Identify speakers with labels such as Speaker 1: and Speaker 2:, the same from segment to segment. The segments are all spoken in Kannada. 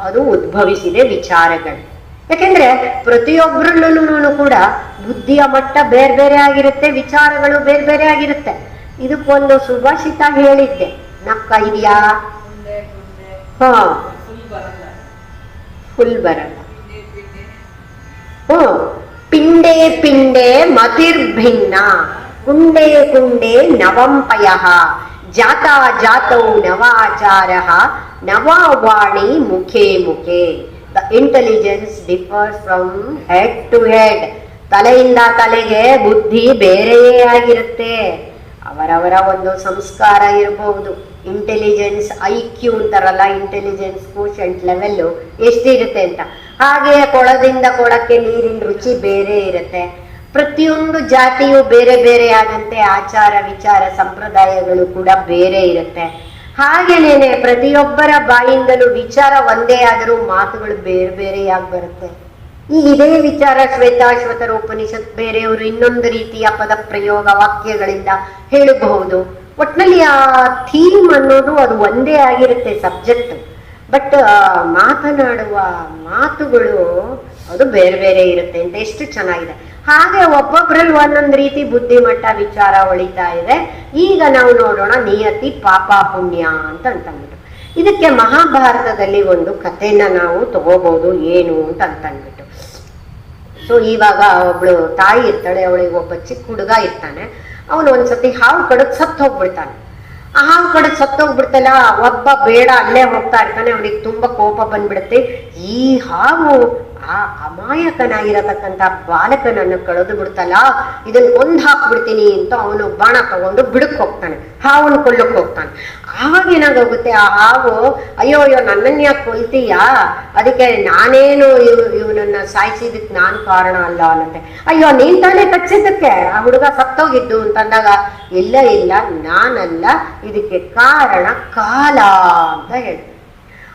Speaker 1: ಅದು ಉದ್ಭವಿಸಿದೆ ವಿಚಾರಗಳು. ಯಾಕೆಂದ್ರೆ ಪ್ರತಿಯೊಬ್ಬರಲ್ಲೂ ಕೂಡ ಬುದ್ಧಿಯ ಮಟ್ಟ ಬೇರೆ ಬೇರೆ ಆಗಿರುತ್ತೆ, ವಿಚಾರಗಳು ಬೇರೆ ಬೇರೆ ಆಗಿರುತ್ತೆ. ಇದಕ್ಕೊಂದು ಸುಭಾಷಿತ ಹೇಳಿದ್ದೆ. ನಕ್ಕ ಇದೆಯಾ? ಹಾ. ಫುಲ್ ಬರಲ್ಲ. ಹ್ಮ್ ಪಿಂಡೆ ಪಿಂಡೆ ಮತಿರ್ಭಿನ್ನ. ಕುಂಡೆ ಕುಂಡೆ ನವಂಪಯ ಜಾತ ಜಾತೌ ನವಾಚಾರ. ನವಾವಾಣಿ ಮುಖೇ ಮುಖೇ. The intelligence differs from head to head ತಲೆಯಿಂದ ತಲೆಗೆ ಬುದ್ಧಿ ಬೇರೆಯೇ ಆಗಿರುತ್ತೆ. ಅವರವರ ಒಂದು ಸಂಸ್ಕಾರ ಇರಬಹುದು. ಇಂಟೆಲಿಜೆನ್ಸ್ ಐ ಕ್ಯೂ ಅಂತಾರಲ್ಲ ಇಂಟೆಲಿಜೆನ್ಸ್ ಕೋಶೆಂಟ್ ಲೆವೆಲ್ಲು ಎಷ್ಟಿರುತ್ತೆ ಅಂತ. ಹಾಗೆ ಕೊಳದಿಂದ ಕೊಳಕ್ಕೆ ನೀರಿನ ರುಚಿ ಬೇರೆ ಇರುತ್ತೆ. ಪ್ರತಿಯೊಂದು ಜಾತಿಯು ಬೇರೆ ಬೇರೆ ಆದಂತೆ ಆಚಾರ ವಿಚಾರ ಸಂಪ್ರದಾಯಗಳು ಕೂಡ ಬೇರೆ ಇರುತ್ತೆ. ಹಾಗೆನೇನೆ ಪ್ರತಿಯೊಬ್ಬರ ಬಾಯಿಂದಲೂ ವಿಚಾರ ಒಂದೇ ಆದರೂ ಮಾತುಗಳು ಬೇರೆ ಬೇರೆಯಾಗಿ ಬರುತ್ತೆ. ಈ ಇದೇ ವಿಚಾರ ಶ್ವೇತಾಶ್ವತರ ಉಪನಿಷತ್ ಬೇರೆಯವರು ಇನ್ನೊಂದು ರೀತಿಯ ಪದ ಪ್ರಯೋಗ ವಾಕ್ಯಗಳಿಂದ ಹೇಳಬಹುದು. ಒಟ್ನಲ್ಲಿ ಆ ಥೀಮ್ ಅನ್ನೋದು ಅದು ಒಂದೇ ಆಗಿರುತ್ತೆ ಸಬ್ಜೆಕ್ಟ್. ಬಟ್ ಮಾತನಾಡುವ ಮಾತುಗಳು ಅದು ಬೇರೆ ಬೇರೆ ಇರುತ್ತೆ ಅಂತ ಎಷ್ಟು ಚೆನ್ನಾಗಿದೆ. ಹಾಗೆ ಒಬ್ಬೊಬ್ರಲ್ಲಿ ಒಂದೊಂದು ರೀತಿ ಬುದ್ಧಿಮಟ್ಟ ವಿಚಾರ ಒಳಿತಾ ಇದೆ. ಈಗ ನಾವು ನೋಡೋಣ ನಿಯತಿ ಪಾಪ ಪುಣ್ಯ ಅಂತ ಅಂತಂದ್ಬಿಟ್ಟು. ಇದಕ್ಕೆ ಮಹಾಭಾರತದಲ್ಲಿ ಒಂದು ಕಥೆನ ನಾವು ತಗೋಬಹುದು ಏನು ಅಂತ ಅಂತಂದ್ಬಿಟ್ಟು. ಸೊ ಇವಾಗ ಒಬ್ಳು ತಾಯಿ ಇರ್ತಾಳೆ, ಅವಳಿಗೆ ಒಬ್ಬ ಚಿಕ್ಕ ಹುಡುಗ ಇರ್ತಾನೆ. ಅವನು ಒಂದ್ಸತಿ ಹಾವು ಕಡದ್ ಸತ್ತು ಹೋಗ್ಬಿಡ್ತಾನೆ. ಆ ಹಾವು ಕಡದ್ ಸತ್ತು ಹೋಗ್ಬಿಡ್ತಲ್ಲ ಒಬ್ಬ ಬೇಡ, ಅಲ್ಲೇ ಹೋಗ್ತಾ ಇರ್ತಾನೆ. ಅವನಿಗೆ ತುಂಬಾ ಕೋಪ ಬಂದ್ಬಿಡುತ್ತೆ. ಈ ಹಾವು ಆ ಅಮಾಯಕನಾಗಿರತಕ್ಕಂತ ಬಾಲಕನನ್ನು ಕಳೆದು ಬಿಡ್ತಲ್ಲ? ಇದನ್ನ ಕೊಂದ್ ಹಾಕ್ಬಿಡ್ತೀನಿ ಅಂತ ಅವನು ಬಾಣ ತಗೊಂಡು ಬಿಡಕ್ ಹೋಗ್ತಾನೆ ಹಾವನ್ ಕೊಲ್ಲಕ್ ಹೋಗ್ತಾನೆ. ಆವಾಗ ಏನಾಗೋಗುತ್ತೆ? ಆ ಹಾವು ಅಯ್ಯೋ ಅಯ್ಯೋ, ನನ್ನನ್ನ ಕೊಲ್ತೀಯಾ? ಅದಕ್ಕೆ ನಾನೇನು ಇವ್, ಇವನನ್ನ ಸಾಯಿಸಿದಕ್ ನಾನ್ ಕಾರಣ ಅಲ್ಲ ಅನ್ನತ್ತೆ. ಅಯ್ಯೋ, ನೀನ್ ತಾನೇ ಕಚ್ಚಿದ್ದಕ್ಕೆ? ಆ ಹುಡುಗ ಸತ್ತೋಗಿದ್ದು ಅಂತಂದಾಗ, ಇಲ್ಲ ಇಲ್ಲ, ನಾನಲ್ಲ, ಇದಕ್ಕೆ ಕಾರಣ ಕಾಲ ಅಂತ ಹೇಳಿ.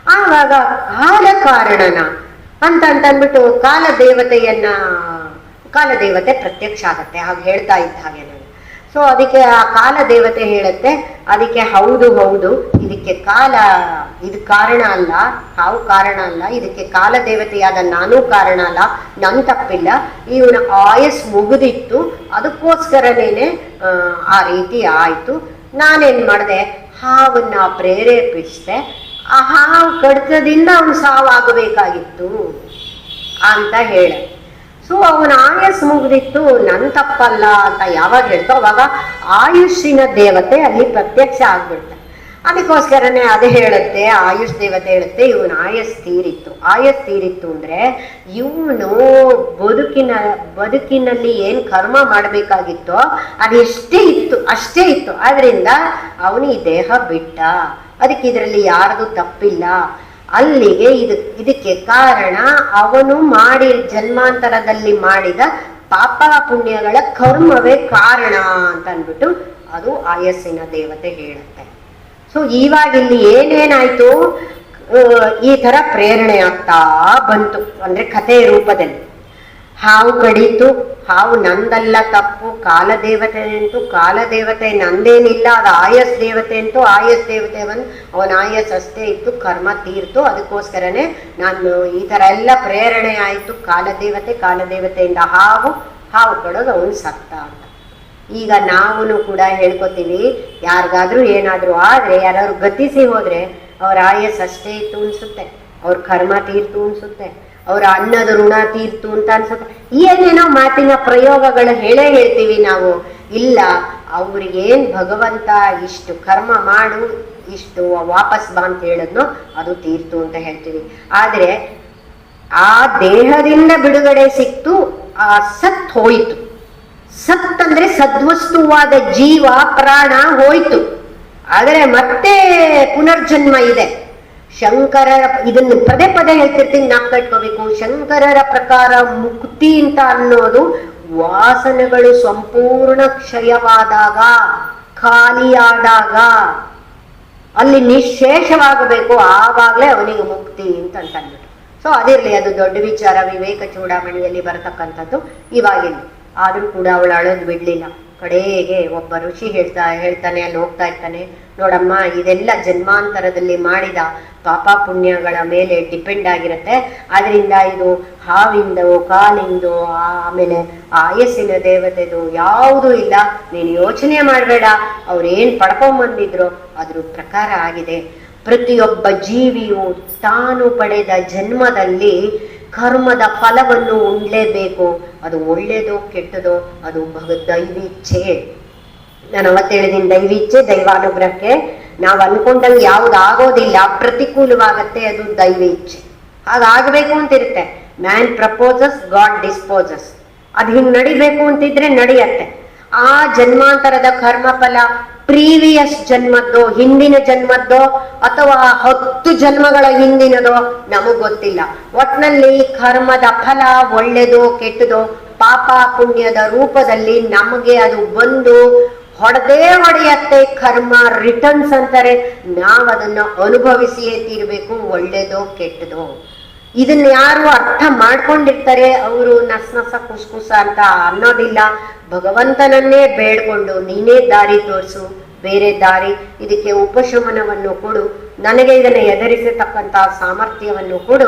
Speaker 1: ಆವಾಗ ಕಾಲ ಕಾರಣನ ಅಂತ ಅಂತ ಅಂದ್ಬಿಟ್ಟು ಕಾಲ ದೇವತೆಯನ್ನ ಕಾಲ ದೇವತೆ ಪ್ರತ್ಯಕ್ಷ ಆಗತ್ತೆ ಹಾಗೆ ಹೇಳ್ತಾ ಇದ್ದ ಹಾಗೆ ನಾನು. ಸೊ ಅದಕ್ಕೆ ಆ ಕಾಲ ದೇವತೆ ಹೇಳುತ್ತೆ, ಅದಕ್ಕೆ ಹೌದು ಹೌದು, ಇದಕ್ಕೆ ಕಾಲ, ಇದು ಕಾರಣ ಅಲ್ಲ, ಹಾವು ಕಾರಣ ಅಲ್ಲ, ಇದಕ್ಕೆ ಕಾಲ ದೇವತೆಯಾದ ನಾನು ಕಾರಣ ಅಲ್ಲ, ನನ್ ತಪ್ಪಿಲ್ಲ, ಇವನ ಆಯಸ್ ಮುಗಿದಿತ್ತು, ಅದಕ್ಕೋಸ್ಕರನೇನೆ ಆ ರೀತಿ ಆಯ್ತು. ನಾನೇನ್ ಮಾಡಿದೆ, ಹಾವನ್ನ ಪ್ರೇರೇಪಿಸಿದೆ ಆ ಹಾವು ಕಡಿತದಿಂದ ಅವನು ಸಾವಾಗಬೇಕಾಗಿತ್ತು ಅಂತ ಹೇಳ. ಸೊ ಅವನ ಆಯಸ್ ಮುಗಿದಿತ್ತು, ನನ್ ತಪ್ಪಲ್ಲ ಅಂತ ಯಾವಾಗ ಹೇಳ್ತೋ ಅವಾಗ ಆಯುಷಿನ ದೇವತೆ ಅಲ್ಲಿ ಪ್ರತ್ಯಕ್ಷ ಆಗ್ಬಿಡ್ತಾರೆ ಅದಕ್ಕೋಸ್ಕರನೇ ಅದೇ ಹೇಳುತ್ತೆ, ಆಯುಷ್ ದೇವತೆ ಹೇಳುತ್ತೆ, ಇವನ ಆಯಸ್ ತೀರಿತ್ತು. ಆಯಸ್ ತೀರಿತ್ತು ಅಂದ್ರೆ ಇವನು ಬದುಕಿನ, ಬದುಕಿನಲ್ಲಿ ಏನ್ ಕರ್ಮ ಮಾಡಬೇಕಾಗಿತ್ತೋ ಅದೆಷ್ಟೇ ಇತ್ತು, ಅಷ್ಟೇ ಇತ್ತು. ಆದ್ರಿಂದ ಅವನು ದೇಹ ಬಿಟ್ಟ. ಅದಕ್ಕೆ ಇದರಲ್ಲಿ ಯಾರದು ತಪ್ಪಿಲ್ಲ. ಅಲ್ಲಿಗೆ ಇದು, ಇದಕ್ಕೆ ಕಾರಣ ಅವನು ಮಾಡಿ, ಜನ್ಮಾಂತರದಲ್ಲಿ ಮಾಡಿದ ಪಾಪ ಪುಣ್ಯಗಳ ಕರ್ಮವೇ ಕಾರಣ ಅಂತ ಅಂದ್ಬಿಟ್ಟು ಅದು ಆಯಸ್ಸಿನ ದೇವತೆ ಹೇಳುತ್ತೆ. ಸೊ ಇವಾಗ ಇಲ್ಲಿ ಏನೇನಾಯ್ತು? ಈ ತರ ಪ್ರೇರಣೆ ಆಗ್ತಾ ಬಂತು. ಅಂದ್ರೆ ಕಥೆಯ ರೂಪದಲ್ಲಿ. ಹಾವು ಕಡಿತು, ಹಾವು ನಂದಲ್ಲ ತಪ್ಪು ಕಾಲದೇವತೆ ಅಂತು ಕಾಲದೇವತೆ ನಂದೇನಿಲ್ಲ, ಅದು ಆಯಸ್ ದೇವತೆ ಅಂತು ಆಯಸ್ ದೇವತೆ ಬಂದು ಅವನ ಆಯಸ್ ಅಷ್ಟೇ ಇತ್ತು, ಕರ್ಮ ತೀರ್ತು, ಅದಕ್ಕೋಸ್ಕರನೇ ನಾನು ಈ ಥರ ಎಲ್ಲ ಪ್ರೇರಣೆ ಆಯಿತು, ಕಾಲದೇವತೆ, ಕಾಲದೇವತೆಯಿಂದ ಹಾವು ಹಾವು ಕಡೋದು ಅವನು ಸತ್ತ ಅಂತ. ಈಗ ನಾವು ಕೂಡ ಹೇಳ್ಕೊತೀವಿ, ಯಾರಿಗಾದ್ರೂ ಏನಾದರೂ ಆದರೆ, ಯಾರಾದ್ರು ಗತಿಸಿ ಹೋದರೆ, ಅವ್ರ ಆಯಸ್ ಅಷ್ಟೇ ಇತ್ತು ಅನಿಸುತ್ತೆ, ಅವ್ರ ಕರ್ಮ ತೀರ್ತು ಅನ್ಸುತ್ತೆ. ಅವ್ರ ಅನ್ನದ ಋಣ ತೀರ್ತು ಅಂತ ಅನ್ಸುತ್ತೆ. ಏನೇನೋ ಮಾತಿನ ಪ್ರಯೋಗಗಳು ಹೇಳೇ ಹೇಳ್ತೀವಿ ನಾವು. ಇಲ್ಲ ಅವ್ರಿಗೇನ್ ಭಗವಂತ ಇಷ್ಟು ಕರ್ಮ ಮಾಡು, ಇಷ್ಟು ವಾಪಸ್ ಬಾ ಅಂತ ಹೇಳಿದ್ನೋ ಅದು ತೀರ್ತು ಅಂತ ಹೇಳ್ತೀವಿ. ಆದ್ರೆ ಆ ದೇಹದಿಂದ ಬಿಡುಗಡೆ ಸಿಕ್ತು, ಆ ಸತ್ ಹೋಯಿತು. ಸತ್ ಅಂದ್ರೆ ಸದ್ವಸ್ತುವಾದ ಜೀವ ಪ್ರಾಣ ಹೋಯ್ತು. ಆದರೆ ಮತ್ತೆ ಪುನರ್ಜನ್ಮ ಇದೆ. ಶಂಕರರ ಇದನ್ನು ಪದೇ ಪದೇ ಹೇಳ್ತಿರ್ತೀನಿ, ನಾವು ಕಟ್ಕೋಬೇಕು ಶಂಕರರ ಪ್ರಕಾರ ಮುಕ್ತಿ ಅಂತ ಅನ್ನೋದು ವಾಸನೆಗಳು ಸಂಪೂರ್ಣ ಕ್ಷಯವಾದಾಗ, ಖಾಲಿಯಾದಾಗ, ಅಲ್ಲಿ ನಿಶೇಷವಾಗಬೇಕು, ಆವಾಗಲೇ ಅವನಿಗೆ ಮುಕ್ತಿ ಅಂತ ಅಂತಂದ್ಬಿಟ್ಟು. ಸೊ ಅದಿರಲಿ, ಅದು ದೊಡ್ಡ ವಿಚಾರ. ವಿವೇಕ ಚೂಡಾಮಣಿಯಲ್ಲಿ ಬರತಕ್ಕಂಥದ್ದು ಇವಾಗಿಲ್ಲ. ಆದರೂ ಕೂಡ ಅವಳು ಅಳೋದು ಬಿಡ್ಲಿಲ್ಲ. ಕಡೆಗೆ ಒಬ್ಬ ಋಷಿ ಹೇಳ್ತಾ ಹೇಳ್ತಾನೆ, ಅಲ್ಲಿ ಹೋಗ್ತಾ ಇರ್ತಾನೆ, ನೋಡಮ್ಮ, ಇದೆಲ್ಲ ಜನ್ಮಾಂತರದಲ್ಲಿ ಮಾಡಿದ ಪಾಪ ಪುಣ್ಯಗಳ ಮೇಲೆ ಡಿಪೆಂಡ್ ಆಗಿರುತ್ತೆ. ಅದರಿಂದ ಇದು ಹಾವಿಂದೋ, ಕಾಲಿಂದು ಆಮೇಲೆ ಆಯಸ್ಸಿನ ದೇವತೆದು ಯಾವುದೂ ಇಲ್ಲ. ನೀನು ಯೋಚನೆ ಮಾಡಬೇಡ. ಅವ್ರು ಏನು ಪಡ್ಕೊಂಬಂದಿದ್ರು ಅದ್ರ ಪ್ರಕಾರ ಆಗಿದೆ. ಪ್ರತಿಯೊಬ್ಬ ಜೀವಿಯು ತಾನು ಪಡೆದ ಜನ್ಮದಲ್ಲಿ ಕರ್ಮದ ಫಲವನ್ನು ಉಣ್ಲೇಬೇಕು. ಅದು ಒಳ್ಳೇದೋ ಕೆಟ್ಟದೋ, ಅದು ಭಗ ದೈವಿಚ್ಛೆ ನಾನು ಅವತ್ತು ಹೇಳಿದ್ದೀನಿ ದೈವಿಚ್ಛೆ ದೈವಾನುಗ್ರಹಕ್ಕೆ. ನಾವು ಅನ್ಕೊಂಡಂಗೆ ಯಾವ್ದು ಆಗೋದಿಲ್ಲ ಪ್ರತಿಕೂಲವಾಗತ್ತೆ ಅದು ದೈವಿಚ್ಛೆ ಹಾಗಾಗಬೇಕು ಅಂತಿರುತ್ತೆ. ಮ್ಯಾನ್ ಪ್ರಪೋಸಸ್ ಗಾಡ್ ಡಿಸ್ಪೋಸಸ್ ಅದು ಹಿಂಗೆ ನಡಿಬೇಕು ಅಂತಿದ್ರೆ ನಡೆಯತ್ತೆ. ಆ ಜನ್ಮಾಂತರದ ಕರ್ಮಫಲ ಪ್ರೀವಿಯಸ್ ಜನ್ಮದ್ದೋ, ಹಿಂದಿನ ಜನ್ಮದ್ದೋ, ಅಥವಾ ಹತ್ತು ಜನ್ಮಗಳ ಹಿಂದಿನದೋ ನಮಗ್ ಗೊತ್ತಿಲ್ಲ. ಒಟ್ನಲ್ಲಿ ಕರ್ಮದ ಫಲ ಒಳ್ಳೆದೋ ಕೆಟ್ಟದೋ ಪಾಪ ಪುಣ್ಯದ ರೂಪದಲ್ಲಿ ನಮಗೆ ಅದು ಬಂದು ಹೊಡೆದೇ ಹೊಡೆಯತ್ತೆ ಕರ್ಮ ರಿಟರ್ನ್ಸ್ ಅಂತಾರೆ. ನಾವದನ್ನ ಅನುಭವಿಸಿಯೇ ತೀರ್ಬೇಕು, ಒಳ್ಳೇದೋ ಕೆಟ್ಟದೋ. ಇದನ್ನ ಯಾರು ಅರ್ಥ ಮಾಡ್ಕೊಂಡಿರ್ತಾರೆ, ಅವರು ನಸ್ ನಸ ಕುಸ್ ಕುಸ ಅಂತ ಅನ್ನೋದಿಲ್ಲ. ಭಗವಂತನನ್ನೇ ಬೇಡ್ಕೊಂಡು ನೀನೇ ದಾರಿ ತೋರಿಸು, ಬೇರೆ ದಾರಿ ಇದಕ್ಕೆ ಉಪಶಮನವನ್ನು ಕೊಡು, ನನಗೆ ಇದನ್ನು ಎದುರಿಸತಕ್ಕಂತಹ ಸಾಮರ್ಥ್ಯವನ್ನು ಕೊಡು,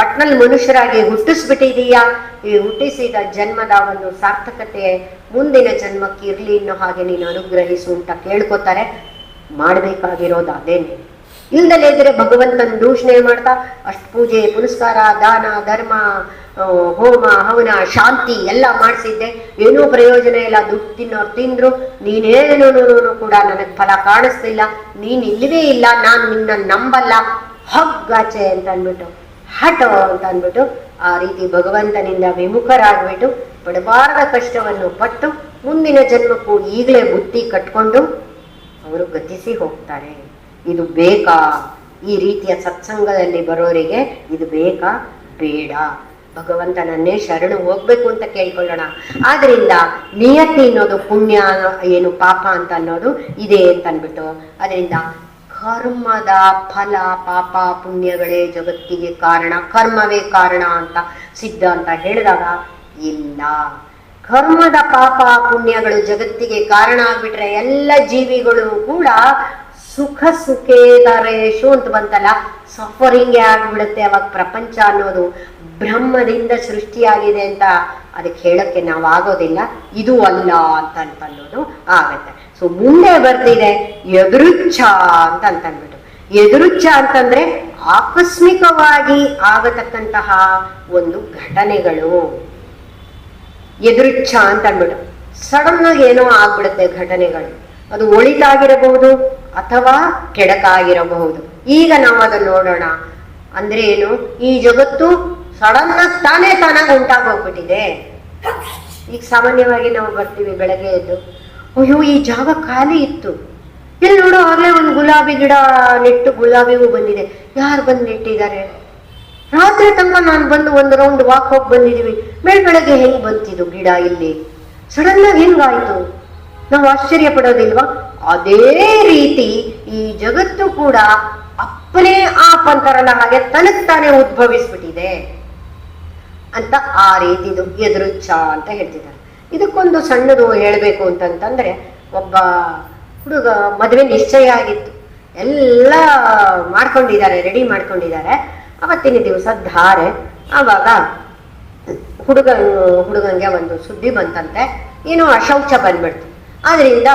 Speaker 1: ಒಟ್ನಲ್ಲಿ ಮನುಷ್ಯರಾಗಿ ಹುಟ್ಟಿಸ್ಬಿಟ್ಟಿದೀಯಾ? ಈ ಹುಟ್ಟಿಸಿದ ಜನ್ಮದ ಒಂದು ಸಾರ್ಥಕತೆ ಮುಂದಿನ ಜನ್ಮಕ್ಕಿರ್ಲಿ ಇನ್ನೋ ಅನ್ನೋ ಹಾಗೆ ನೀನು ಅನುಗ್ರಹಿಸು ಅಂತ ಕೇಳ್ಕೊತಾರೆ. ಮಾಡ್ಬೇಕಾಗಿರೋದು ಅದೇನೆ. ಇಲ್ದಲೇ ಇದ್ರೆ ಭಗವಂತನ ದೂಷಣೆ ಮಾಡ್ತಾ, ಅಷ್ಟು ಪೂಜೆ, ಪುನಸ್ಕಾರ, ದಾನ, ಧರ್ಮ ಹೋಮ, ಹವನ, ಶಾಂತಿ ಎಲ್ಲ ಮಾಡಿಸಿದ್ದೆ. ಏನೂ ಪ್ರಯೋಜನ ಇಲ್ಲ. ದುಡ್ಡು ತಿನ್ನೋರು ತಿಂದ್ರು. ನೀನೇನು ಕೂಡ ನನಗೆ ಫಲ ಕಾಣಿಸ್ತಿಲ್ಲ. ನೀನ್ ಇಲ್ಲವೇ ಇಲ್ಲ. ನಾನು ನಿನ್ನ ನಂಬಲ್ಲ. ಹಗ್ಗಾಚೆ ಅಂತ ಅಂದ್ಬಿಟ್ಟು ಹಟೋ ಅಂತ ಅಂದ್ಬಿಟ್ಟು, ಆ ರೀತಿ ಭಗವಂತನಿಂದ ವಿಮುಖರಾಗ್ಬಿಟ್ಟು, ಪಡಬಾರದ ಕಷ್ಟವನ್ನು ಪಟ್ಟು, ಮುಂದಿನ ಜನ್ಮಕ್ಕೂ ಈಗಲೇ ಬುದ್ಧಿ ಕಟ್ಕೊಂಡು, ಅವರು ಗತಿಸಿ ಹೋಗ್ತಾರೆ. ಇದು ಬೇಕಾ? ಈ ರೀತಿಯ ಸತ್ಸಂಗದಲ್ಲಿ ಬರೋರಿಗೆ ಇದು ಬೇಕಾ? ಬೇಡ. ಭಗವಂತನನ್ನೇ ಶರಣು ಹೋಗ್ಬೇಕು ಅಂತ ಕೇಳ್ಕೊಳ್ಳೋಣ. ಆದ್ರಿಂದ ನಿಯತಿ ಅನ್ನೋದು ಪುಣ್ಯ ಏನು ಪಾಪ ಅಂತ ಅನ್ನೋದು ಇದೆ ಅಂತ ಅಂದ್ಬಿಟ್ಟು ಅದರಿಂದ ಕರ್ಮದ ಫಲ ಪಾಪ ಪುಣ್ಯಗಳೇ ಜಗತ್ತಿಗೆ ಕಾರಣ, ಕರ್ಮವೇ ಕಾರಣ ಅಂತ ಸಿದ್ಧಾಂತ ಹೇಳಿದಾಗ ಇಲ್ಲ. ಕರ್ಮದ ಪಾಪ ಪುಣ್ಯಗಳು ಜಗತ್ತಿಗೆ ಕಾರಣ ಆಗ್ಬಿಟ್ರೆ ಎಲ್ಲ ಜೀವಿಗಳು ಕೂಡ ಸುಖ ಸುಖೇತರೇಶು ಅಂತ ಬಂತಲ್ಲ ಸಫರಿಂಗೇ ಆಗ್ಬಿಡುತ್ತೆ ಅವಾಗ ಪ್ರಪಂಚ ಅನ್ನೋದು ಬ್ರಹ್ಮದಿಂದ ಸೃಷ್ಟಿಯಾಗಿದೆ ಅಂತ ಅದಕ್ಕೆ ಹೇಳಕ್ಕೆ ನಾವು ಆಗೋದಿಲ್ಲ ಇದು ಅಲ್ಲ ಅಂತ ಅಂತನ್ನೋದು ಆಗತ್ತೆ. ಸೊ ಮುಂದೆ ಬರ್ತಿದೆ ಎದುರುಚ್ಛ ಅಂತ ಅಂತನ್ಬಿಟ್ಟು ಅಂದ್ಬಿಟ್ಟು ಎದುರುಚ್ಛ ಅಂತಂದ್ರೆ ಆಕಸ್ಮಿಕವಾಗಿ ಆಗತಕ್ಕಂತಹ ಒಂದು ಘಟನೆಗಳು. ಎದುರುಚ್ಛ ಅಂತ ಅಂದ್ಬಿಟ್ಟು ಸಡನ್ ಏನೋ ಆಗ್ಬಿಡುತ್ತೆ ಘಟನೆಗಳು. ಅದು ಒಳಿತಾಗಿರಬಹುದು ಅಥವಾ ಕೆಡಕಾಗಿರಬಹುದು. ಈಗ ನಾವು ಅದನ್ನ ನೋಡೋಣ. ಅಂದ್ರೆ ಏನು? ಈ ಜಗತ್ತು ಸಡನ್ ತಾನೇ ತಾನಾಗಿ ಉಂಟಾಗೋಗ್ಬಿಟ್ಟಿದೆ ಈಗ ಸಾಮಾನ್ಯವಾಗಿ ನಾವು ಬರ್ತೀವಿ ಬೆಳಗ್ಗೆ ಎದ್ದು. ಅಯ್ಯೋ, ಈ ಜಾಗ ಖಾಲಿ ಇತ್ತು. ಇಲ್ಲಿ ನೋಡೋ, ಆಗ್ಲೇ ಒಂದು ಗುಲಾಬಿ ಗಿಡ ನೆಟ್ಟು ಗುಲಾಬಿಗೂ ಬಂದಿದೆ. ಯಾರು ಬಂದು ನೆಟ್ಟಿದ್ದಾರೆ? ರಾತ್ರಿ ತನಕ ನಾನು ಬಂದು ಒಂದು ರೌಂಡ್ ವಾಕ್ ಹೋಗಿ ಬಂದಿದ್ದೀವಿ ಬೆಳ ಬೆಳಗ್ಗೆ ಹೆಂಗ್ ಬಂತಿದ್ದು ಗಿಡ ಇಲ್ಲಿ? ಸಡನ್ ಆಗಿ ಹೆಂಗಾಯ್ತು? ನಾವು ಆಶ್ಚರ್ಯ ಪಡೋದಿಲ್ವಾ ಅದೇ ರೀತಿ ಈ ಜಗತ್ತು ಕೂಡ ಅಪ್ಪನೇ ಆ ಅಂತಾರಲ್ಲ, ಹಾಗೆ ತನಕ್ತಾನೆ ತಾನೇ ಉದ್ಭವಿಸ್ಬಿಟ್ಟಿದೆ ಅಂತ ಆ ರೀತಿದು ಎದುರುಚ್ಛ ಅಂತ ಹೇಳ್ತಿದ್ದಾರೆ. ಇದಕ್ಕೊಂದು ಸಣ್ಣದು ಹೇಳಬೇಕು ಅಂತಂತಂದ್ರೆ, ಒಬ್ಬ ಹುಡುಗ ಮದುವೆ ನಿಶ್ಚಯ ಆಗಿತ್ತು. ಎಲ್ಲ ಮಾಡ್ಕೊಂಡಿದ್ದಾರೆ ರೆಡಿ ಮಾಡ್ಕೊಂಡಿದ್ದಾರೆ. ಅವತ್ತಿನ ದಿವಸ ಧಾರೆ. ಆವಾಗ ಹುಡುಗ ಹುಡುಗಂಗೆ ಒಂದು ಸುದ್ದಿ ಬಂತಂತೆ. ಏನೋ ಅಶೌಚ ಬಂದ್ಬಿಡ್ತು. ಆದ್ರಿಂದ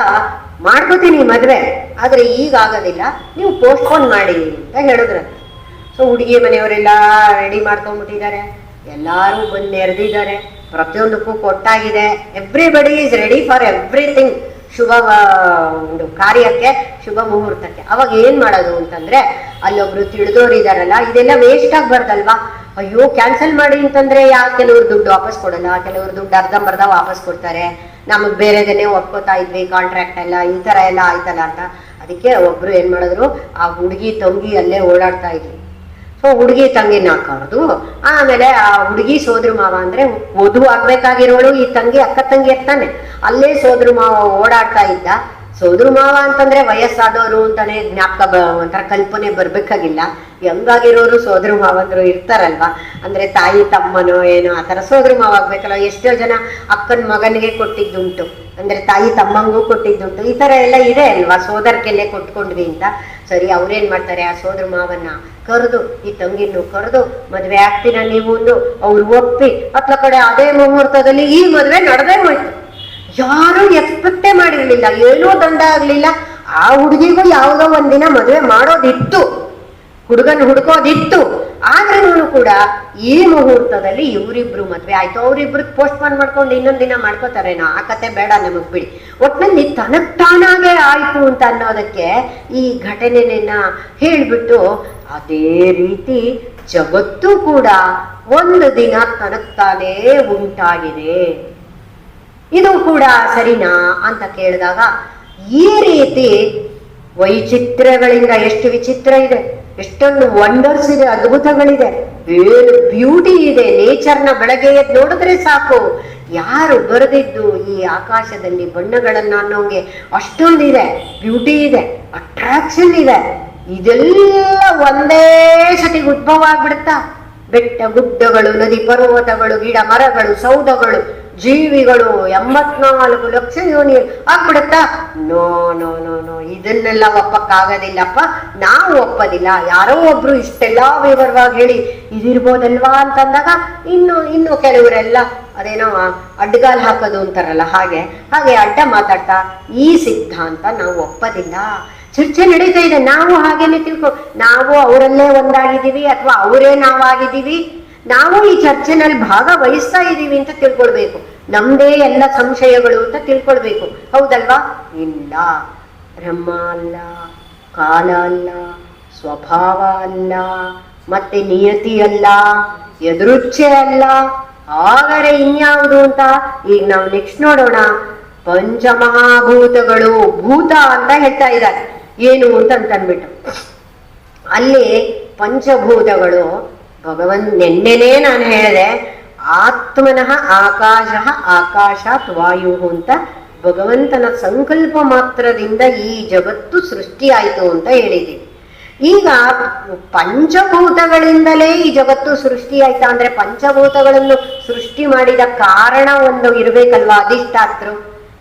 Speaker 1: ಮಾಡ್ಕೋತೀನಿ ಮದುವೆ, ಆದ್ರೆ ಈಗ ಆಗೋದಿಲ್ಲ. ನೀವು ಪೋಸ್ಟ್ಪೋನ್ ಮಾಡಿ ಅಂತ ಹೇಳಿದ್ರಂತೆ ಸೊ ಹುಡುಗಿ ಮನೆಯವರೆಲ್ಲ ರೆಡಿ ಮಾಡ್ಕೊಂಡ್ಬಿಟ್ಟಿದ್ದಾರೆ. ಎಲ್ಲರೂ ಬಂದು ನೆರೆದಿದ್ದಾರೆ. ಪ್ರತಿಯೊಂದಕ್ಕೂ ಕೊಟ್ಟಾಗಿದೆ. Everybody is ready for everything ಶುಭ ಒಂದು ಕಾರ್ಯಕ್ಕೆ, ಶುಭ ಮುಹೂರ್ತಕ್ಕೆ. ಅವಾಗ ಏನ್ ಮಾಡೋದು ಅಂತಂದ್ರೆ, ಅಲ್ಲೊಬ್ರು ತಿಳಿದೋರು ಇದಾರಲ್ಲ ಇದೆಲ್ಲ ವೇಸ್ಟ್ ಆಗ್ಬಾರ್ದಲ್ವಾ? ಅಯ್ಯೋ ಕ್ಯಾನ್ಸಲ್ ಮಾಡಿ ಅಂತಂದ್ರೆ ಯಾ ಕೆಲವ್ರು ದುಡ್ಡು ವಾಪಸ್ ಕೊಡಲ್ಲ, ಕೆಲವ್ರು ದುಡ್ಡು ಅರ್ಧಂಬರ್ಧ ವಾಪಸ್ ಕೊಡ್ತಾರೆ. ನಮಗ್ ಬೇರೆದೇನೆ ಒಪ್ಕೋತಾ ಇದ್ವಿ ಕಾಂಟ್ರಾಕ್ಟ್ ಎಲ್ಲ, ಈ ತರ ಎಲ್ಲ ಆಯ್ತಲ್ಲ ಅಂತ. ಅದಕ್ಕೆ ಒಬ್ರು ಏನ್ ಮಾಡಿದ್ರು, ಆ ಹುಡುಗಿ ತಂಗಿ ಅಲ್ಲೇ ಓಡಾಡ್ತಾ ಇದ್ವಿ ಸೊ ಹುಡುಗಿ ತಂಗಿನ ಹಾಕೋದು ಆಮೇಲೆ ಆ ಹುಡುಗಿ ಸೋದ್ರ ಮಾವ ಅಂದ್ರೆ ವಧು ಆಗ್ಬೇಕಾಗಿರೋಳು, ಈ ತಂಗಿ ಅಕ್ಕ ತಂಗಿ ಇರ್ತಾನೆ ಅಲ್ಲೇ ಸೋದ್ರ ಮಾವ ಓಡಾಡ್ತಾ ಇದ್ದ. ಸೋದರ ಮಾವ ಅಂತಂದ್ರೆ ವಯಸ್ಸಾದವರು ಅಂತಾನೆ ಜ್ಞಾಪಕ ಒಂಥರ ಕಲ್ಪನೆ ಬರ್ಬೇಕಾಗಿಲ್ಲ. ಹೆಂಗಾಗಿರೋರು ಸೋದರ ಮಾವಂದ್ರು ಇರ್ತಾರಲ್ವಾ? ಅಂದ್ರೆ ತಾಯಿ, ತಮ್ಮನೋ ಏನೋ ಆತರ ಸೋದರ ಮಾವ ಆಗ್ಬೇಕಲ್ಲ. ಎಷ್ಟೋ ಜನ ಅಕ್ಕನ ಮಗನಿಗೆ ಕೊಟ್ಟಿದ್ದುಂಟು. ಅಂದ್ರೆ ತಾಯಿ, ತಮ್ಮಂಗೂ ಕೊಟ್ಟಿದ್ದುಂಟು. ಈ ತರ ಎಲ್ಲ ಇದೆ ಅಲ್ವಾ? ಸೋದರಕ್ಕೆಲ್ಲೇ ಕೊಟ್ಕೊಂಡ್ವಿ ಅಂತ. ಸರಿ, ಅವ್ರೇನ್ ಮಾಡ್ತಾರೆ? ಆ ಸೋದರ ಮಾವನ್ನ ಕರೆದು, ಈ ತಂಗಿನೂ ಕರೆದು, ಮದ್ವೆ ಆಗ್ತೀರ ನೀವು ಅವ್ರು ಒಪ್ಪಿ, ಅತ್ಲ ಕಡೆ ಅದೇ ಮುಹೂರ್ತದಲ್ಲಿ ಈ ಮದ್ವೆ ನಡೆದೇ ಹೋಯ್ತು. ಯಾರು ಎಕ್ಸ್ಪೆಕ್ಟೇ ಮಾಡಿರಲಿಲ್ಲ, ಏನೂ ದಂಡ ಆಗ್ಲಿಲ್ಲ. ಆ ಹುಡುಗಿಗೂ ಯಾವುದೋ ಒಂದಿನ ಮದುವೆ ಮಾಡೋದಿತ್ತು. ಹುಡುಗನ್ ಹುಡುಕೋದಿತ್ತು. ಆದ್ರೂ ಕೂಡ ಈ ಮುಹೂರ್ತದಲ್ಲಿ ಇವರಿಬ್ರು ಮದ್ವೆ ಆಯ್ತು. ಅವ್ರಿಬ್ರು ಪೋಸ್ಟ್ಪೋನ್ ಮಾಡ್ಕೊಂಡು ಇನ್ನೊಂದ್ ದಿನ ಮಾಡ್ಕೋತಾರೇನೋ ಆ ಕತೆ ಬೇಡ ನಮಗ್ ಬಿಡಿ. ಒಟ್ನಲ್ಲಿ ತನಗ್ ತಾನಾಗೆ ಆಯ್ತು ಅಂತ ಅನ್ನೋದಕ್ಕೆ ಈ ಘಟನೆಯನ್ನ ಹೇಳ್ಬಿಟ್ಟು ಅದೇ ರೀತಿ ಜಗತ್ತು ಕೂಡ ಒಂದು ದಿನ ತನಗ್ತಾನೇ ಉಂಟಾಗಿದೆ. ಇದು ಕೂಡ ಸರಿನಾ ಅಂತ ಕೇಳಿದಾಗ, ಈ ರೀತಿ ವೈಚಿತ್ರ್ಯಗಳಿಂದ ಎಷ್ಟು ವಿಚಿತ್ರ ಇದೆ, ಎಷ್ಟೊಂದು ವಂಡರ್ಸ್ ಇದೆ, ಅದ್ಭುತಗಳಿದೆ, ಏನು ಬ್ಯೂಟಿ ಇದೆ ನೇಚರ್ನ ಬೆಳಗ್ಗೆ ಎದ್ದು ನೋಡಿದ್ರೆ ಸಾಕು. ಯಾರು ಬರೆದಿದ್ದು ಈ ಆಕಾಶದಲ್ಲಿ ಬಣ್ಣಗಳನ್ನ ಅನ್ನೋಂಗೆ ಅಷ್ಟೊಂದಿದೆ ಬ್ಯೂಟಿ ಇದೆ ಅಟ್ರಾಕ್ಷನ್ ಇದೆ. ಇದೆಲ್ಲ ಒಂದೇ ಸತಿಗೆ ಉದ್ಭವ ಆಗ್ಬಿಡುತ್ತಾ ಬೆಟ್ಟ ಗುಡ್ಡಗಳು, ನದಿ ಪರ್ವತಗಳು, ಗಿಡ ಮರಗಳು ಸೌಧಗಳು ಜೀವಿಗಳು ಎಂಬತ್ನಾಲ್ಕು ಲಕ್ಷ ಯೋನಿ ಆಗ್ಬಿಡುತ್ತಾ ನೋ ನೋ ನೋ ನೋ, ಇದನ್ನೆಲ್ಲ ಒಪ್ಪಕ್ಕಾಗೋದಿಲ್ಲಪ್ಪ. ನಾವು ಒಪ್ಪದಿಲ್ಲ. ಯಾರೋ ಒಬ್ರು ಇಷ್ಟೆಲ್ಲ ವಿವರವಾಗಿ ಹೇಳಿ, ಇದಿರ್ಬೋದಲ್ವಾ? ಅಂತಂದಾಗ, ಇನ್ನು ಇನ್ನು ಕೆಲವರೆಲ್ಲ ಅದೇನೋ ಅಡ್ಡಗಾಲ್ ಹಾಕೋದು ಅಂತಾರಲ್ಲ, ಹಾಗೆ ಹಾಗೆ ಅಡ್ಡ ಮಾತಾಡ್ತಾ, ಈ ಸಿದ್ಧಾಂತ ನಾವು ಒಪ್ಪದಿಲ್ಲ. ಚರ್ಚೆ ನಡೀತಾ ಇದೆ. ನಾವು ಹಾಗೇನೆ ತಿಳ್ಕೊ, ನಾವು ಅವರಲ್ಲೇ ಒಂದಾಗಿದ್ದೀವಿ ಅಥವಾ ಅವರೇ ನಾವಾಗಿದ್ದೀವಿ. ನಾವು ಈ ಚರ್ಚೆನಲ್ಲಿ ಭಾಗವಹಿಸ್ತಾ ಇದ್ದೀವಿ ಅಂತ ತಿಳ್ಕೊಳ್ಬೇಕು. ನಮ್ದೇ ಎಲ್ಲ ಸಂಶಯಗಳು ಅಂತ ತಿಳ್ಕೊಳ್ಬೇಕು. ಹೌದಲ್ವಾ? ಇಲ್ಲ. ಬ್ರಹ್ಮ ಅಲ್ಲ, ಕಾಲ ಅಲ್ಲ, ಸ್ವಭಾವ ಅಲ್ಲ, ಮತ್ತೆ ನಿಯತಿ ಅಲ್ಲ ಎದುರುಚ್ಛೆ ಅಲ್ಲ. ಆದರೆ ಇನ್ಯಾವುದು ಅಂತ ಈಗ ನಾವು ನೆಕ್ಸ್ಟ್ ನೋಡೋಣ. ಪಂಚಮಹಾಭೂತಗಳು ಭೂತ ಅಂತ ಹೇಳ್ತಾ ಇದ್ದಾರೆ. ಏನು ಅಂತ ಅಂತಂದ್ಬಿಟ್ಟು ಅಲ್ಲಿ ಪಂಚಭೂತಗಳು, ಭಗವನ್ ನೆನ್ನೆನೇ ನಾನು ಹೇಳಿದೆ ಆತ್ಮನಃ ಆಕಾಶ ಆಕಾಶಾತ್ ವಾಯು ಅಂತ ಭಗವಂತನ ಸಂಕಲ್ಪ ಮಾತ್ರದಿಂದ ಈ ಜಗತ್ತು ಸೃಷ್ಟಿಯಾಯಿತು ಅಂತ ಹೇಳಿದ್ದೀವಿ ಈಗ ಪಂಚಭೂತಗಳಿಂದಲೇ ಈ ಜಗತ್ತು ಸೃಷ್ಟಿ ಆಯ್ತಾ ಅಂದ್ರೆ ಪಂಚಭೂತಗಳನ್ನು ಸೃಷ್ಟಿ ಮಾಡಿದ ಕಾರಣ ಒಂದು ಇರ್ಬೇಕಲ್ವಾ ಅಧಿಷ್ಠಾತ್ರು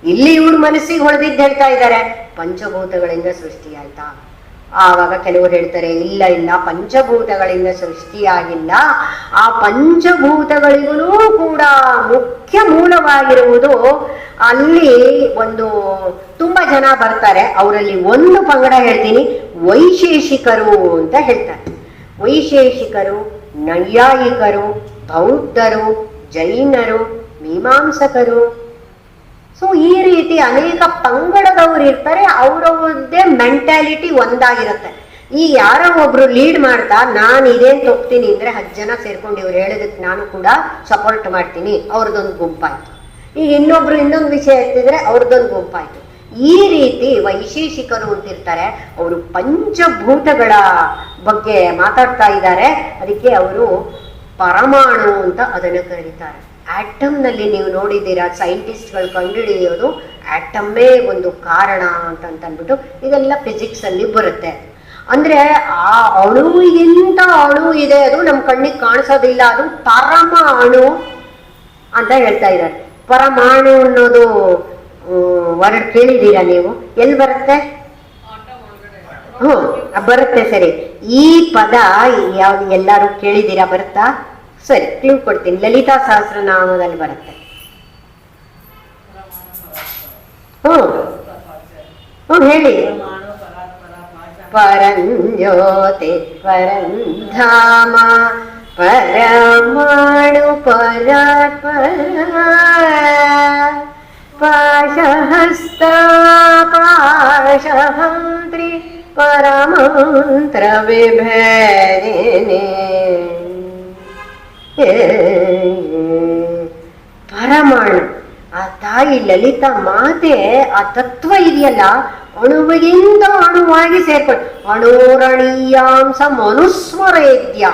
Speaker 1: ಇಲ್ಲಿ ಇವ್ರ ಮನಸ್ಸಿಗೆ ಹೊಡೆದಿದ್ದು ಹೇಳ್ತಾ ಇದ್ದಾರೆ, ಪಂಚಭೂತಗಳಿಂದ ಸೃಷ್ಟಿ ಆಯ್ತಾ ಆವಾಗ ಕೆಲವರು ಹೇಳ್ತಾರೆ, ಇಲ್ಲ ಇಲ್ಲ, ಪಂಚಭೂತಗಳಿಂದ ಸೃಷ್ಟಿಯಾಗಿಲ್ಲ. ಆ ಪಂಚಭೂತಗಳಿಗೂ ಕೂಡ ಮುಖ್ಯ ಮೂಲವಾಗಿರುವುದು ಅಲ್ಲಿ ಒಂದು ತುಂಬಾ ಜನ ಬರ್ತಾರೆ. ಅವರಲ್ಲಿ ಒಂದು ಪಂಗಡ ಹೇಳ್ತೀನಿ, ವೈಶೇಷಿಕರು ಅಂತ ಹೇಳ್ತಾರೆ. ವೈಶೇಷಿಕರು, ನೈಯಾಯಿಕರು, ಬೌದ್ಧರು, ಜೈನರು, ಮೀಮಾಂಸಕರು ಸೊ ಈ ರೀತಿ ಅನೇಕ ಪಂಗಡದವ್ರು ಇರ್ತಾರೆ, ಅವರವ್ರದ್ದೇ ಮೆಂಟಾಲಿಟಿ ಒಂದಾಗಿರುತ್ತೆ. ಈ ಯಾರೋ ಒಬ್ರು ಲೀಡ್ ಮಾಡ್ತಾ ನಾನು ಇದೇನ್ ತೊಗ್ತೀನಿ ಅಂದ್ರೆ ಹತ್ತು ಜನ ಸೇರ್ಕೊಂಡು ಇವ್ರು ಹೇಳೋದಕ್ಕೆ ನಾನು ಕೂಡ ಸಪೋರ್ಟ್ ಮಾಡ್ತೀನಿ, ಅವ್ರದ್ದೊಂದು ಗುಂಪಾಯ್ತು. ಈಗ ಇನ್ನೊಬ್ರು ಇನ್ನೊಂದು ವಿಷಯ ಎತ್ತಿದ್ರೆ ಅವ್ರದ್ದೊಂದು ಗುಂಪಾಯ್ತು. ಈ ರೀತಿ ವೈಶೇಷಿಕರು ಅಂತಿರ್ತಾರೆ ಅವರು ಪಂಚಭೂತಗಳ ಬಗ್ಗೆ ಮಾತಾಡ್ತಾ ಇದ್ದಾರೆ, ಅದಕ್ಕೆ ಅವರು ಪರಮಾಣು ಅಂತ ಅದನ್ನು ಕರೀತಾರೆ. ಆಟಮ್ನಲ್ಲಿ ನೀವು ನೋಡಿದ್ದೀರಾ, ಸೈಂಟಿಸ್ಟ್ಗಳು ಕಂಡುಹಿಡಿಯೋದು ಆಟಮ್ಮೇ ಒಂದು ಕಾರಣ ಅಂತ ಅಂದ್ಬಿಟ್ಟು ಇದೆಲ್ಲ ಫಿಸಿಕ್ಸ್ ಅಲ್ಲಿ ಬರುತ್ತೆ. ಅಂದ್ರೆ ಆ ಅಣು ಎಂತ ಅಣು ಇದೆ ಅದು ನಮ್ಮ ಕಣ್ಣಿಗೆ ಕಾಣಿಸೋದಿಲ್ಲ, ಅದು ಪರಮಾಣು ಅಂತ ಹೇಳ್ತಾ ಇದ್ದಾರೆ. ಪರಮಾಣು ಅನ್ನೋದು ವರ್ಡ್ ಕೇಳಿದ್ದೀರಾ ನೀವು? ಎಲ್ಲಿ ಬರುತ್ತೆ? ಹ್ಞೂ ಬರುತ್ತೆ ಸರಿ. ಈ ಪದ ಯಾವ್ದು ಎಲ್ಲರೂ ಕೇಳಿದ್ದೀರಾ, ಬರುತ್ತಾ? ಸರಿ ಕ್ಲೂ ಕೊಡ್ತೀನಿ ಲಲಿತಾ ಸಹಸ್ರನಾಮದಲ್ಲಿ ಬರುತ್ತೆ ಹ್ಮ್ ಹ್ಮ್ ಹೇಳಿ ಪರಂಜ್ಯೋತಿ ಪರಂಧಾಮ ಪರಮಾಣು ಪರಾತ್ಪರ ಪಾಶಹಸ್ತ ಪಾಶಹಂತ್ರಿ ಪರಮಂತ್ರ ವಿಭೇದಿನಿ ಪರಮಾಣು. ಆ ತಾಯಿ ಲಲಿತಾ ಮಾತೆ ಆ ತತ್ವ ಇದೆಯಲ್ಲ ಅಣುವಿಗಿಂತ ಅಣುವಾಗಿ ಸೇರ್ಕೊಂಡು ಅಣೋರಣೀಯಾಂಶ ಮನುಸ್ಮರೇದ್ಯ.